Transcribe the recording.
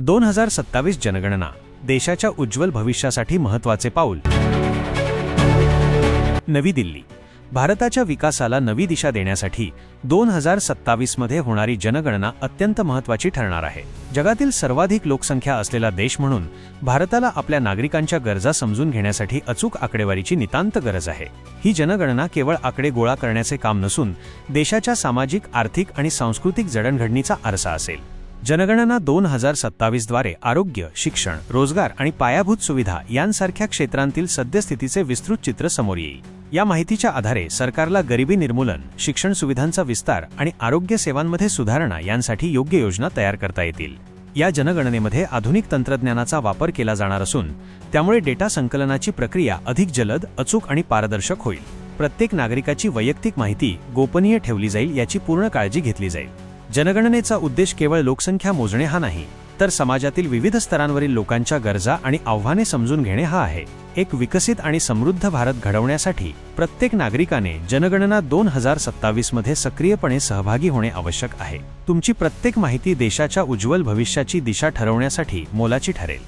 दोन हजार सत्तावीस जनगणना देशाच्या उज्ज्वल भविष्यासाठी महत्त्वाचे पाऊल. नवी दिल्ली. भारताच्या विकासाला नवी दिशा देण्यासाठी दोन हजार सत्तावीसमध्ये होणारी जनगणना अत्यंत महत्त्वाची ठरणार आहे. जगातील सर्वाधिक लोकसंख्या असलेला देश म्हणून भारताला आपल्या नागरिकांच्या गरजा समजून घेण्यासाठी अचूक आकडेवारीची नितांत गरज आहे. ही जनगणना केवळ आकडे गोळा करण्याचे काम नसून देशाच्या सामाजिक आर्थिक आणि सांस्कृतिक जडणघडणीचा आरसा असेल. जनगणना दोन हजार सत्तावीसद्वारे आरोग्य शिक्षण रोजगार आणि पायाभूत सुविधा यांसारख्या क्षेत्रांतील सद्यस्थितीचे विस्तृत चित्र समोर येईल. या माहितीच्या आधारे सरकारला गरिबी निर्मूलन शिक्षण सुविधांचा विस्तार आणि आरोग्य सेवांमध्ये सुधारणा यांसाठी योग्य योजना तयार करता येतील. या जनगणनेमध्ये आधुनिक तंत्रज्ञानाचा वापर केला जाणार असून त्यामुळे डेटा संकलनाची प्रक्रिया अधिक जलद अचूक आणि पारदर्शक होईल. प्रत्येक नागरिकाची वैयक्तिक माहिती गोपनीय ठेवली जाईल याची पूर्ण काळजी घेतली जाईल. जनगणनेचा उद्देश केवळ लोकसंख्या मोजणे हा नाही तर समाजातील विविध स्तरांवरील लोकांच्या गरजा आणि आव्हाने समजून घेणे हा आहे. एक विकसित आणि समृद्ध भारत घडवण्यासाठी प्रत्येक नागरिकाने जनगणना दोन हजार सत्तावीसमध्ये सक्रियपणे सहभागी होणे आवश्यक आहे. तुमची प्रत्येक माहिती देशाच्या उज्ज्वल भविष्याची दिशा ठरवण्यासाठी मोलाची ठरेल.